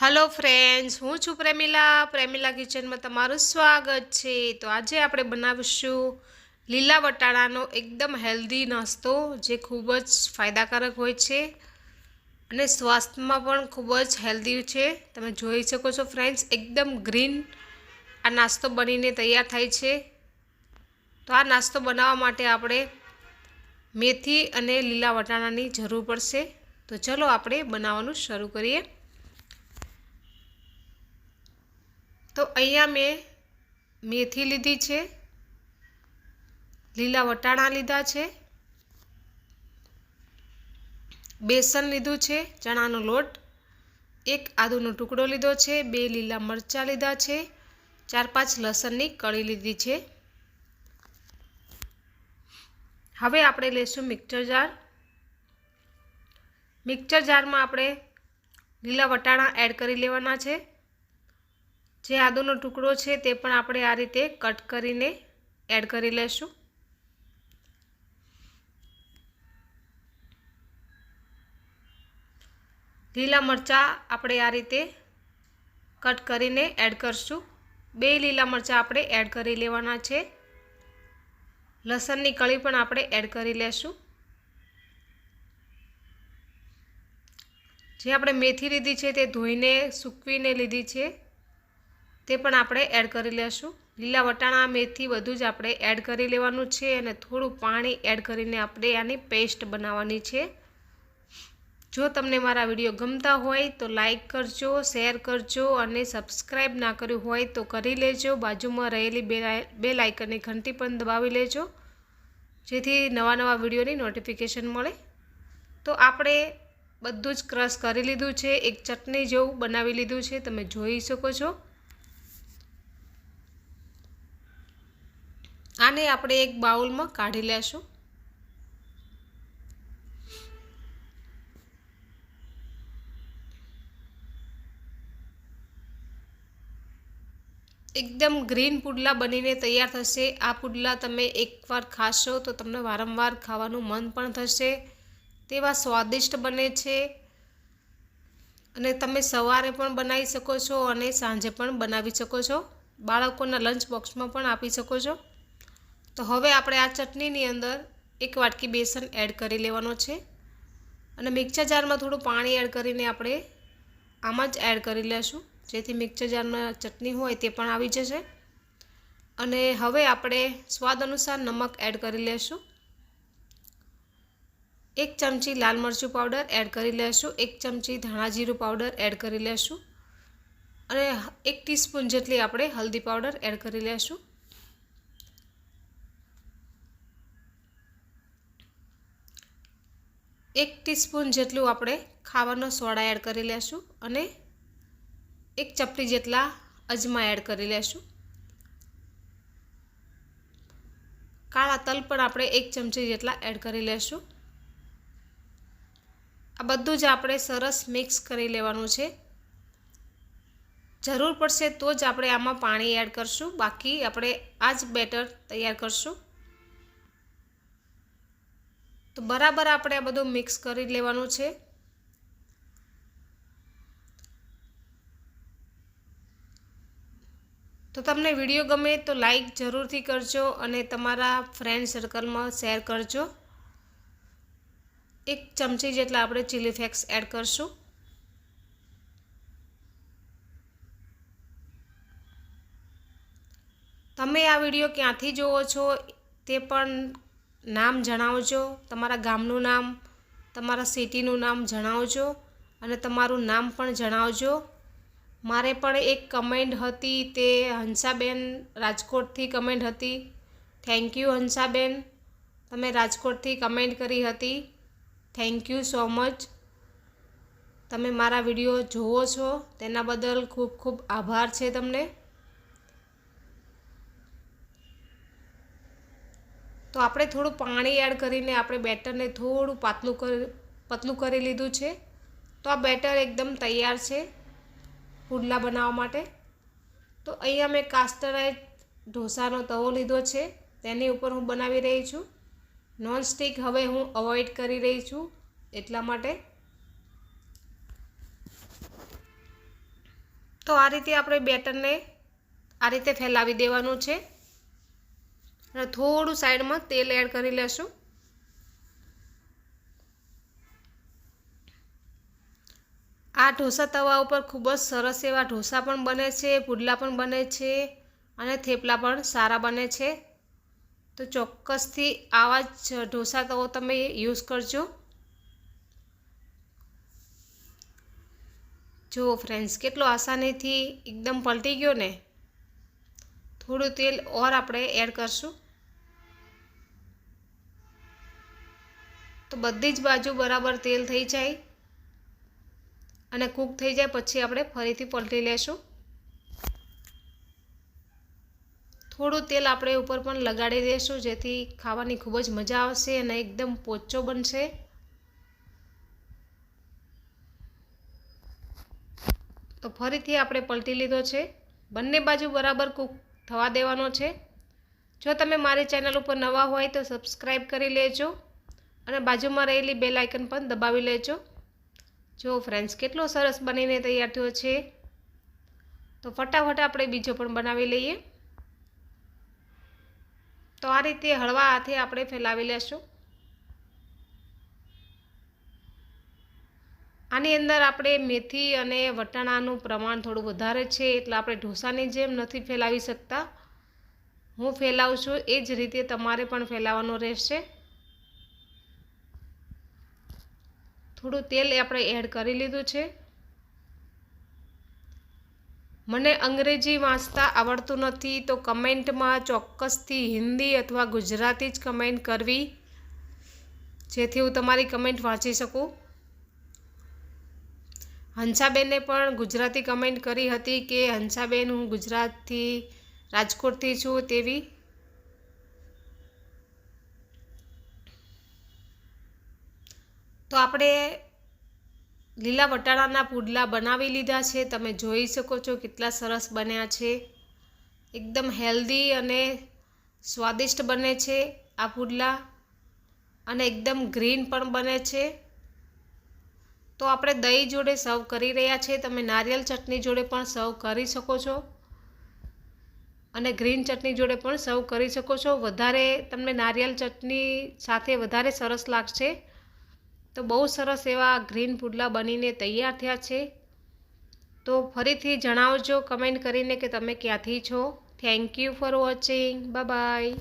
Hello friends હું છું પ્રેમિલા. પ્રેમિલા કિચનમાં તમારું સ્વાગત છે. તો આજે આપણે બનાવીશું લીલા વટાણાનો એકદમ હેલ્ધી નાસ્તો, જે ખૂબ જ ફાયદાકારક હોય છે અને સ્વાસ્થ્યમાં પણ ખૂબ જ હેલ્ધી છે. તમે જોઈ શકો છો ફ્રેન્ડ્સ એકદમ ગ્રીન આ નાસ્તો બનીને તૈયાર થાય છે. તો આ નાસ્તો બનાવવા માટે આપણે મેથી અને લીલા વટાણાની જરૂર પડશે. તો ચલો આપણે બનાવવાનું શરૂ કરીએ. તો અહીંયા મેં મેથી લીધી છે, લીલા વટાણા લીધા છે, બેસન લીધું છે, ચણાનો લોટ, એક આદુનો ટુકડો લીધો છે, બે લીલા મરચાં લીધા છે, ચાર પાંચ લસણની કળી લીધી છે. હવે આપણે લઈશું મિક્સર જાર. મિક્સર જારમાં આપણે લીલા વટાણા એડ કરી લેવાના છે. જે આદુનો ટુકડો છે તે પણ આપણે આ રીતે કટ કરીને એડ કરી લેશું. લીલા મરચાં આપણે આ રીતે કટ કરીને એડ કરશું. બે લીલા મરચાં આપણે એડ કરી લેવાના છે. લસણની કળી પણ આપણે એડ કરી લેશું. જે આપણે મેથી લીધી છે તે ધોઈને, સૂકવીને લીધી છે. તે પણ આપણે એડ કરી લેશું. લીલા વટાણા, મેથી બધું જ આપણે એડ કરી લેવાનું છે અને થોડું પાણી એડ કરીને આપણે આની પેસ્ટ બનાવવાની છે. જો તમને મારા વીડિયો ગમતા હોય તો લાઇક કરજો શેર કરજો અને સબસ્ક્રાઈબ ના કર્યું હોય તો કરી લેજો. બાજુમાં રહેલી બે લાઇકનની ઘંટી પણ દબાવી લેજો. જેથી નવા નવા વિડીયોની નોટિફિકેશન મળે. તો આપણે બધું જ ક્રશ કરી લીધું છે. એક ચટણી જેવું બનાવી લીધું છે. તમે જોઈ શકો છો. આને આપણે એક બાઉલમાં કાઢી લેશું. એકદમ ગ્રીન પુડલા બનીને તૈયાર થશે. આ પુડલા તમે એકવાર ખાશો તો તમને વારંવાર ખાવાનું મન પણ થશે. તેવા સ્વાદિષ્ટ બને છે. અને તમે સવારે પણ બનાવી શકો છો અને સાંજે પણ બનાવી શકો છો. બાળકોના લંચ બોક્સમાં પણ આપી શકો છો. તો હવે આપણે આ ચટણીની અંદર એક વાટકી બેસન એડ કરી લેવાનો છે અને મિક્સર જારમાં થોડું પાણી એડ કરીને આપણે આમાં જ એડ કરી લેશું. જેથી મિક્સર જારમાં ચટણી હોય તે પણ આવી જશે. અને હવે આપણે સ્વાદ અનુસાર નમક એડ કરી લેશું. એક ચમચી લાલ મરચું પાવડર એડ કરી લેશું. એક ચમચી ધાણા જીરું પાવડર એડ કરી લેશું. અને એક ટીસ્પૂન જેટલી આપણે હલ્દી પાવડર એડ કરી લેશું. એક ટીસ્પૂન જેટલું આપણે ખાવાનો સોડા એડ કરી લેશું અને એક ચપટી જેટલા અજમા એડ કરી લેશું. કાળા તલ પણ આપણે એક ચમચી જેટલા એડ કરી લેશું. આ બધું જ આપણે સરસ મિક્સ કરી લેવાનું છે. જરૂર પડશે તો જ આપણે આમાં પાણી એડ કરશું. બાકી આપણે આ જ બેટર તૈયાર કરશું. તો બરાબર આપણે આ બધું મિક્સ કરી લેવાનું છે. તો તમને વીડિયો ગમે તો લાઈક જરૂરથી કરજો અને તમારા ફ્રેન્ડ સર્કલમાં શેર કરજો. એક ચમચી જેટલા આપણે ચીલી ફ્લેક્સ એડ કરશું. તમે આ વીડિયો ક્યાંથી જોવો છો તે પણ નામ જણાવજો, તમારા ગામનું નામ, તમારા સિટીનું નામ જણાવજો અને તમારું નામ પણ જણાવજો. મારે પણ એક કમેન્ટ હતી તે હંસાબેન રાજકોટથી કમેન્ટ હતી. Thank you Hansaben. તમે રાજકોટથી કમેન્ટ કરી હતી. થેન્ક યુ સો મચ તમે મારા વીડિયો જુઓ છો, તેના બદલ ખૂબ ખૂબ આભાર છે તમને. તો આપણે થોડું પાણી એડ કરીને આપણે બેટરને થોડું પાતળું કરી, પતલું કરી લીધું છે. તો આ બેટર એકદમ તૈયાર છે પુડલા બનાવવા માટે. તો અહીંયા મેં કાસ્ટરાઇટ ઢોસાનો તવો લીધો છે. તેની ઉપર હું બનાવી રહી છું. નોનસ્ટિક હવે હું અવોઇડ કરી રહી છું એટલા માટે. તો આ રીતે આપણે બેટરને આ રીતે ફેલાવી દેવાનું છે. અને થોડું સાઈડમાં તેલ એડ કરી લેશું. આ ઢોસા તવા ઉપર ખૂબ જ સરસ એવા ઢોસા પણ બને છે, પુડલા પણ બને છે અને થેપલા પણ સારા બને છે. તો ચોક્કસથી આવા જ ઢોસા તવો તમે યુઝ કરજો. જો ફ્રેન્ડ્સ કેટલો આસાનીથી એકદમ પલટી ગયો ને? થોડું તેલ ઓર આપણે એડ કરશું. તો બધી જ બાજુ બરાબર તેલ થઈ જાય. અને કૂક થઈ જાય, પછી આપણે ફરીથી પલટી લેશું. થોડું તેલ આપણે ઉપર પણ લગાડી દઈશું જેથી ખાવાની ખૂબ જ મજા આવશે અને એકદમ પોચો બનશે. તો ફરીથી આપણે પલટી લીધો છે. બંને બાજુ બરાબર કૂક થવા દેવાનો છે. જો તમે મારી ચેનલ ઉપર નવા હોય તો સબસ્ક્રાઈબ કરી લેજો અને બાજુમાં રહેલી બે લાઇકન પણ દબાવી લેજો. જો ફ્રેન્ડ્સ કેટલો સરસ બનીને તૈયાર થયો છે. તો ફટાફટ આપણે બીજો પણ બનાવી લઈએ. તો આ રીતે હળવા હાથે આપણે ફેલાવી લેશું. આની અંદર આપણે મેથી અને વટાણાનું પ્રમાણ થોડું વધારે છે એટલે આપણે ઢોસાની જેમ નથી ફેલાવી શકતા. હું ફેલાવું છું, એ જ રીતે તમારે પણ ફેલાવવાનું રહેશે. થોડું તેલ આપણે એડ કરી લીધું છે. મને અંગ્રેજી વાંચતા આવડતું નથી, તો કમેન્ટમાં ચોક્કસથી હિન્દી અથવા ગુજરાતી જ કમેન્ટ કરવી, જેથી હું તમારી કમેન્ટ વાંચી શકું. હંસાબેને પણ ગુજરાતી કમેન્ટ કરી હતી કે, હંસાબેન, હું ગુજરાતથી, રાજકોટથી છું તેવી તો આપણે લીલા વટાણાના પુડલા બનાવી લીધા છે. તમે જોઈ શકો છો કેટલા સરસ બન્યા છે. એકદમ હેલ્ધી અને સ્વાદિષ્ટ બને છે આ પુડલા અને એકદમ ગ્રીન પણ બને છે. તો આપણે દહીં જોડે સર્વ કરી રહ્યા છીએ. તમે નારિયેલ ચટણી જોડે પણ સર્વ કરી શકો છો. અને ગ્રીન ચટણી જોડે પણ સર્વ કરી શકો છો. વધારે તમને નારિયેલ ચટણી સાથે વધારે સરસ લાગશે. તો બહુ સરસ એવા ગ્રીન પુડલા બનીને તૈયાર થયા છે. તો ફરીથી જણાવજો કમેન્ટ કરીને કે તમે ક્યાંથી છો. Thank you for watching bye